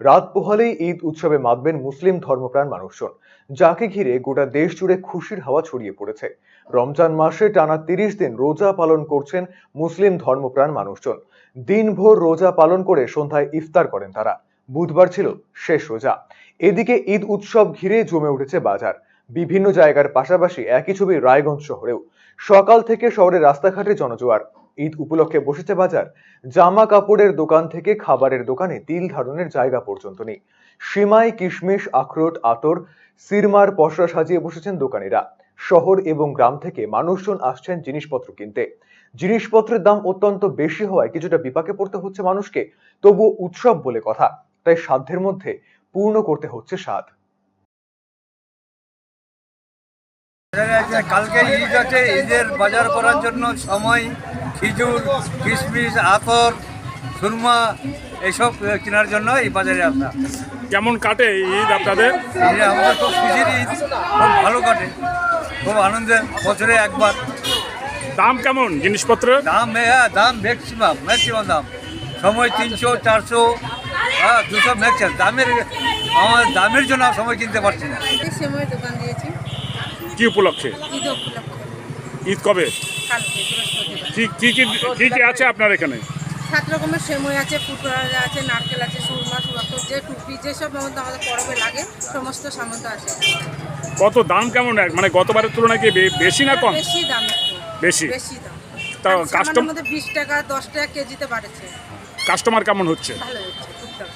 রাত পোহালেই ঈদ উৎসবে মাতবেন মুসলিম ধর্মপ্রাণ মানুষজন, যাকে ঘিরে গোটা দেশ জুড়ে খুশির হাওয়া ছড়িয়ে পড়েছে। রমজান মাসে টানা তিরিশ দিন রোজা পালন করছেন মুসলিম ধর্মপ্রাণ মানুষজন। দিনভর রোজা পালন করে সন্ধ্যায় ইফতার করেন তারা। বুধবার ছিল শেষ রোজা। এদিকে ঈদ উৎসব ঘিরে জমে উঠেছে বাজার। বিভিন্ন জায়গার পাশাপাশি একই ছবি রায়গঞ্জ শহরেও। সকাল থেকে শহরের রাস্তাঘাটে জনজোয়ার। ঈদ উপলক্ষে বসেছে বাজার। জামা কাপড়ের দোকান থেকে খাবারের দোকানে তিল ধারণের জায়গা পর্যন্ত নেই। সিমাই, কিশমিশ, আখরোট, আতর, সিরমার পসরা সাজিয়ে বসেছেন দোকানিরা। শহর এবং গ্রাম থেকে মানুষজন আসছেন জিনিসপত্র কিনতে। জিনিসপত্রের দাম অত্যন্ত বেশি হওয়ায় কিছুটা বিপাকে পড়তে হচ্ছে মানুষকে। তবু উৎসব বলে কথা। তাই সাধ্যের মধ্যে পূর্ণ করতে হচ্ছে স্বাদ। কালকে ঈদ আছে ঈদের বাজার করার জন্য সময় খিজুর কিশমিশ আতর সুরমা এইসব কেনার জন্য এই বাজারে আসা কেমন কাটে ঈদ আপনাদের? এই আমাদের খুব খুশির ঈদ খুব ভালো কাটে খুব আনন্দের বছরে একবার। দাম কেমন জিনিসপত্রের? দাম হ্যাঁ দাম ম্যাক্সিমাম ম্যাক্সিমাম দাম। সময় তিনশো চারশো হ্যাঁ দুশো ম্যাক্সিমাম দামের আমার দামের জন্য সময় কিনতে পারছি না। সময় দোকান দিয়েছি। কি উপলক্ষে? ঈদ কবে? কি কি কি কি আছে আপনার এখানে? সাত রকমের সেমই আছে ফুটরা আছে নারকেল আছে সুরমা সুরক্ত যে টুপি যেসব আমাদের পরবে লাগে সমস্ত সামন্ত আছে। কত দাম কেমন মানে গতবারের তুলনায় কি বেশি না কম? বেশি দাম বেশি। বেশি দাম। তা সামান্য বিশ টাকা দশ টাকা কেজিতে বাড়েছে। কাস্টমার কেমন হচ্ছে? ভালো হচ্ছে।